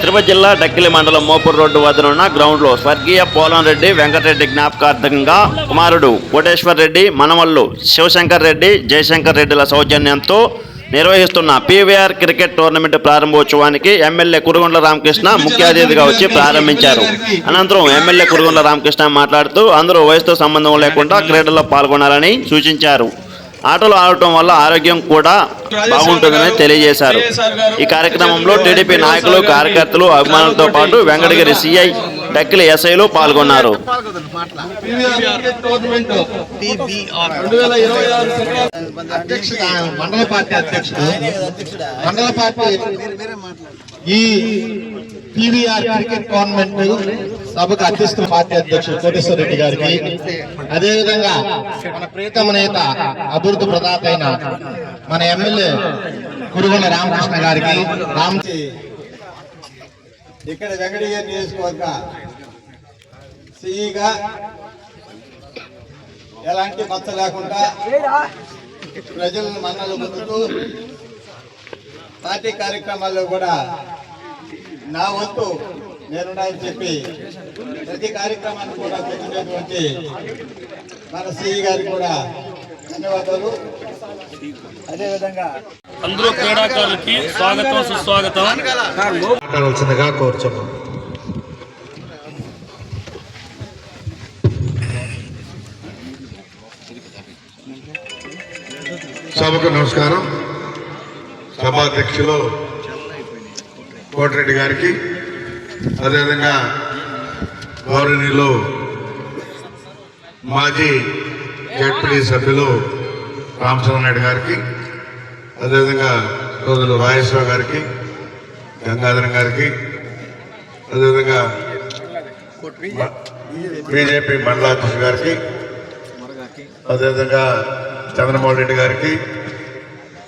తిరుపతి జిల్లా డక్కిలి మండలం మోపూర్ రోడ్డు వద్దనున్న గ్రౌండ్లో స్వర్గీయ పోలంరెడ్డి వెంకటరెడ్డి జ్ఞాపకార్థంగా కుమారుడు కోటేశ్వర్ రెడ్డి మనవళ్ళు శివశంకర్ రెడ్డి జయశంకర్ రెడ్డిల సౌజన్యంతో నిర్వహిస్తున్న పీవీఆర్ క్రికెట్ టోర్నమెంట్ ప్రారంభోత్సవానికి ఎమ్మెల్యే కురుగొండ్ల రామకృష్ణ ముఖ్య అతిథిగా వచ్చి ప్రారంభించారు. అనంతరం ఎమ్మెల్యే కురుగొండ్ల రామకృష్ణ మాట్లాడుతూ అందరూ వయసుతో సంబంధం లేకుండా క్రీడల్లో పాల్గొనాలని సూచించారు. ఆటలు ఆడటం వల్ల ఆరోగ్యం కూడా బాగుంటుందని తెలియజేశారు. ఈ కార్యక్రమంలో టీడీపీ నాయకులు కార్యకర్తలు అభిమానులతో పాటు వెంకటగిరి సిఐ డక్కిలి ఎస్ఐలు పాల్గొన్నారు. మండల పార్టీ అధ్యక్షుడు మండల పార్టీ ఈ టీవీఆర్ క్రికెట్ టోర్నమెంట్ సభకు అధ్యక్షుడు పార్టీ అధ్యక్షుడు కోటేశ్వర రెడ్డి గారికి అదేవిధంగా మన ప్రీతమ నేత అభివృద్ధి ప్రదాత అయిన మన ఎమ్మెల్యే కురుగొండ రామకృష్ణ గారికి రామ్ ఇక్కడ వెంకటగిరి నియోజకవర్గ సిఈగా ఎలాంటి మచ్చ లేకుండా ప్రజలను మన్నలు పొందుతూ పార్టీ కార్యక్రమాల్లో కూడా నా వంతు నేనున్నాయని చెప్పి ప్రతి కార్యక్రమాన్ని కూడా పెట్టినటువంటి మన సిఈ గారికి కూడా ధన్యవాదాలు. అదేవిధంగా అందరూ క్రీడాకారులకి స్వాగతం సుస్వాగతం. కోరుచున్నాం. అందరికీ నమస్కారం. సభాధ్యక్షులు కోటిరెడ్డి గారికి అదేవిధంగా గౌరవనీయులు మాజీ జడ్పీ సభ్యులు రామచంద్ర నాయుడు గారికి అదేవిధంగా రోజులు రాజేశ్వర గారికి గంగాధరం గారికి అదేవిధంగా బీజేపీ మండలాధ్యక్షుడు గారికి అదేవిధంగా చంద్రమోహన్ రెడ్డి గారికి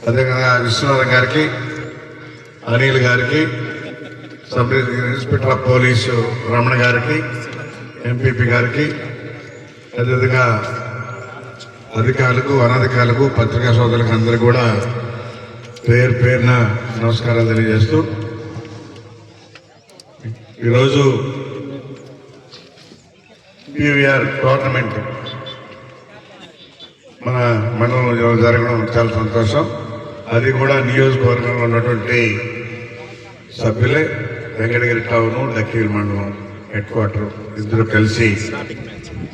అదేవిధంగా విశ్వనాథన్ గారికి అనిల్ గారికి sub inspector of police Ramana గారికి ఎంపీపీ గారికి అదేవిధంగా అధికారులకు అనధికారులకు పత్రికా సోదరులకు అందరూ కూడా పేరు పేరున నమస్కారాలు తెలియజేస్తూ ఈరోజు పీవీఆర్ టోర్నమెంట్ మన మండలంలో జరగడం చాలా సంతోషం. అది కూడా నియోజకవర్గంలో ఉన్నటువంటి సభ్యులే వెంకటగిరి టౌన్ దక్కీల్ మండలం హెడ్ క్వార్టర్ ఇద్దరు కలిసి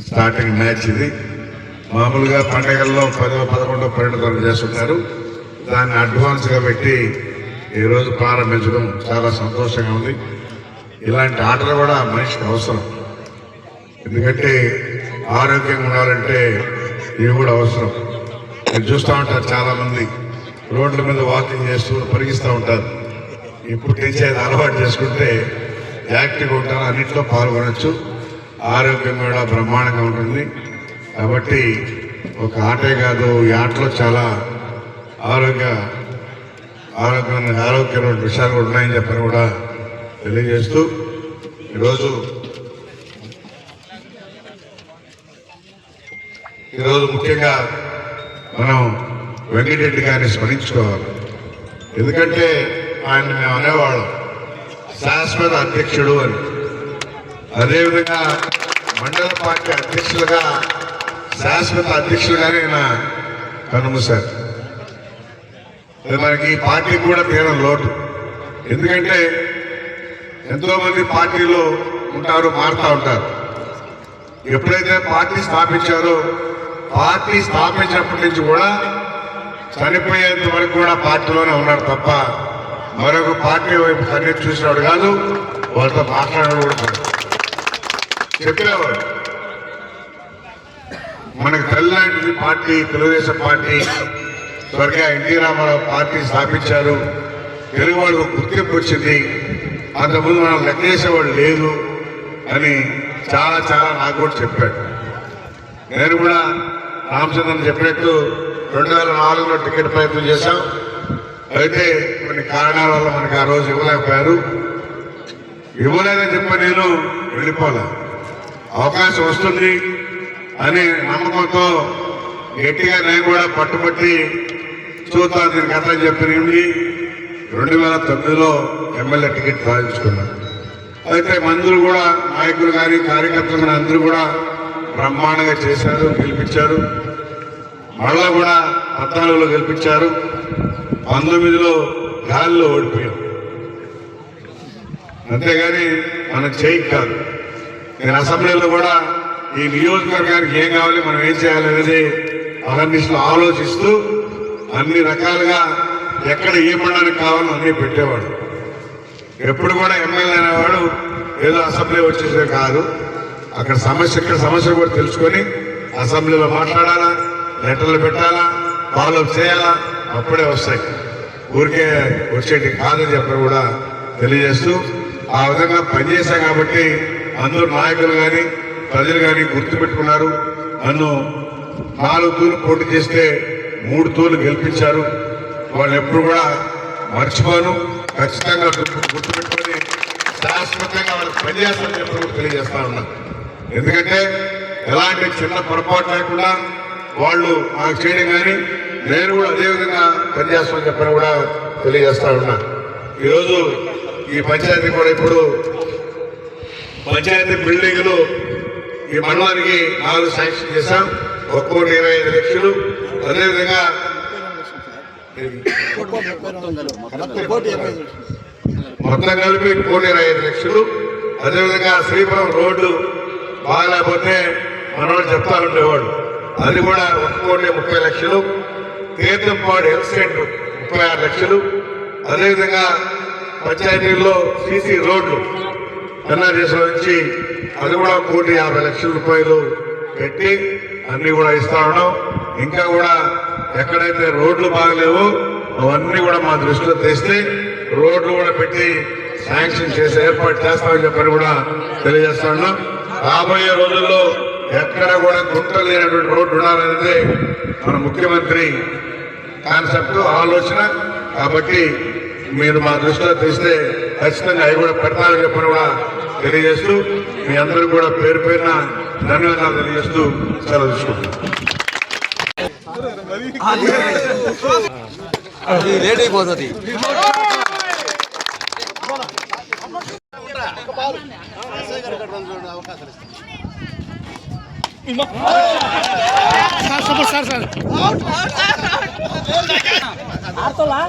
స్టార్టింగ్ మ్యాచ్ ఇది. మామూలుగా పండగల్లో పదో పదకొండో తరగతి చేస్తున్నారు. దాన్ని అడ్వాన్స్గా పెట్టి ఈరోజు ప్రారంభించడం చాలా సంతోషంగా ఉంది. ఇలాంటి ఆటలు కూడా మనిషికి అవసరం. ఎందుకంటే ఆరోగ్యంగా ఉండాలంటే ఇవి కూడా అవసరం. మీరు చూస్తూ ఉంటారు చాలా మంది రోడ్ల మీద వాకింగ్ చేస్తూ పరిగిస్తూ ఉంటారు. ఇప్పుడు నుంచి అది అలవాటు చేసుకుంటే యాక్టివ్గా ఉంటారు అన్నింటిలో పాల్గొనవచ్చు ఆరోగ్యం కూడా బ్రహ్మాండంగా ఉంటుంది. కాబట్టి ఒక ఆటే కాదు ఈ ఆటలో చాలా ఆరోగ్య ఆరోగ్యం ఆరోగ్యమైన విషయాలు కూడా ఉన్నాయని చెప్పని కూడా తెలియజేస్తూ ఈరోజు ఈరోజు ముఖ్యంగా మనం వెంకటరెడ్డి గారిని స్మరించుకోవాలి. ఎందుకంటే ఆయన మేము అనేవాళ్ళం. శాశ్వత అధ్యక్షుడు అని. అదేవిధంగా మండల పార్టీ అధ్యక్షులుగా శాశ్వత అధ్యక్షులుగానే ఆయన కనుమూశారు మనకి ఈ పార్టీ కూడా తీరం లోటు. ఎందుకంటే ఎంతో మంది ఉంటారు మారుతూ ఉంటారు. ఎప్పుడైతే పార్టీ స్థాపించారో పార్టీ స్థాపించినప్పటి నుంచి కూడా చనిపోయేంత వరకు కూడా పార్టీలోనే ఉన్నాడు తప్ప మరొక పార్టీ వైపు కన్నెత్తి చూసినాడు కాదు వాళ్ళతో మాట్లాడడం కూడా కాదు. చెప్పేవాడు మనకు తెల్లాంటి పార్టీ తెలుగుదేశం పార్టీ స్వర్గీయ ఎన్టీ రామారావు పార్టీ స్థాపించారు. తెలుగు వాళ్ళకు గుర్తింపు వచ్చింది. అంతకుముందు మనం లెక్కేసేవాళ్ళు లేదు అని చాలా చాలా నాకు కూడా చెప్పాడు. నేను కూడా రామచంద్రన్ చెప్పినట్టు రెండు వేల నాలుగులో టికెట్ ప్రయత్నం చేశాం. అయితే కొన్ని కారణాల వల్ల మనకి ఆ రోజు ఇవ్వలేకపోయారు. ఇవ్వలేదని చెప్పి నేను వెళ్ళిపోలే. అవకాశం వస్తుంది అనే నమ్మకంతో గట్టిగా నేను కూడా పట్టుబట్టి చూద్దాం దీని కథ చెప్పినవి రెండు వేల తొమ్మిదిలో ఎమ్మెల్యే టికెట్ సాధించుకున్నాను. అయితే మందులు కూడా నాయకులు కానీ కార్యకర్తలు కానీ అందరూ కూడా బ్రహ్మాండంగా చేశారు గెలిపించారు. మళ్ళా కూడా పద్నాలుగులో గెలిపించారు. పంతొమ్మిదిలో గాలిలో ఓడిపోయాం అంతేగాని మనం చేయి కాదు. నేను అసెంబ్లీలో కూడా ఈ నియోజకవర్గానికి ఏం కావాలి మనం ఏం చేయాలి అనేది అహర్నిశలు ఆలోచిస్తూ అన్ని రకాలుగా ఎక్కడ ఏ మండలానికి కావాలో అన్నీ పెట్టేవాడు. ఎప్పుడు కూడా ఎమ్మెల్యే అనేవాడు ఏదో అసెంబ్లీ వచ్చేసే కాదు. అక్కడ సమస్య ఇక్కడ సమస్య కూడా తెలుసుకొని అసెంబ్లీలో మాట్లాడాలా? లెటర్లు పెట్టాలా? ఫాలో చేయాలా? అప్పుడే వస్తాయి. ఊరికే వచ్చేటి కాదని చెప్పని కూడా తెలియజేస్తూ ఆ విధంగా పనిచేశాం కాబట్టి అందరూ నాయకులు కానీ ప్రజలు కానీ గుర్తుపెట్టుకున్నారు. నన్ను నాలుగు తూర్లు పోటీ చేస్తే మూడు తూర్లు గెలిపించారు. వాళ్ళు ఎప్పుడు కూడా మర్చిపోను. ఖచ్చితంగా గుర్తు- గుర్తుపెట్టుకొని శాశ్వతంగా వాళ్ళకి పనిచేస్తారని చెప్పి తెలియజేస్తా ఉన్నా. ఎందుకంటే ఎలాంటి చిన్న పొరపాటు లేకుండా వాళ్ళు నాకు చేయడం కానీ నేను కూడా అదేవిధంగా పనిచేస్తామని చెప్పని కూడా తెలియజేస్తా ఉన్నా. ఈరోజు ఈ పంచాయతీ కూడా ఇప్పుడు పంచాయతీ బిల్డింగ్లు ఈ మండలానికి నాలుగు శాంక్షన్ చేశాం. ఒక కోటి ఇరవై ఐదు లక్షలు. అదేవిధంగా మొత్తం కలిపి కోటి ఇరవై ఐదు లక్షలు. అదేవిధంగా శ్రీపురం రోడ్డు బాగాలేకపోతే మనవాడు చెప్తా ఉండేవాడు. అది కూడా ఒక కోటి ముప్పై లక్షలు. తీర్థంపాడు హెల్త్ సెంటర్ ముప్పై ఆరు లక్షలు. అదేవిధంగా పంచాయతీల్లో సీసీ రోడ్లు ఎన్ఆర్ఎస్ నుంచి అది కూడా కోటి యాభై లక్షల రూపాయలు పెట్టి అన్ని కూడా ఇస్తా ఉన్నాం. ఇంకా కూడా ఎక్కడైతే రోడ్లు బాగలేవో అవన్నీ కూడా మా దృష్టిలో తెస్తే రోడ్లు కూడా పెట్టి శాంక్షన్ చేసి ఏర్పాటు చేస్తామని చెప్పని కూడా తెలియజేస్తా ఉన్నాం. రాబోయే రోజుల్లో ఎక్కడ కూడా గుంటలు లేనటువంటి రోడ్డు ఉండాలనేది మన ముఖ్యమంత్రి కాన్సెప్ట్ ఆలోచన. కాబట్టి మీరు మా దృష్టిలో తెస్తే ఖచ్చితంగా అవి కూడా పెడతారని చెప్పని కూడా తెలియజేస్తూ మీ అందరూ కూడా పేరు పేరున ధన్యవాదాలు తెలియజేస్తూ సెలవు স্যার সাপোর্ট স্যার স্যার আর তো লা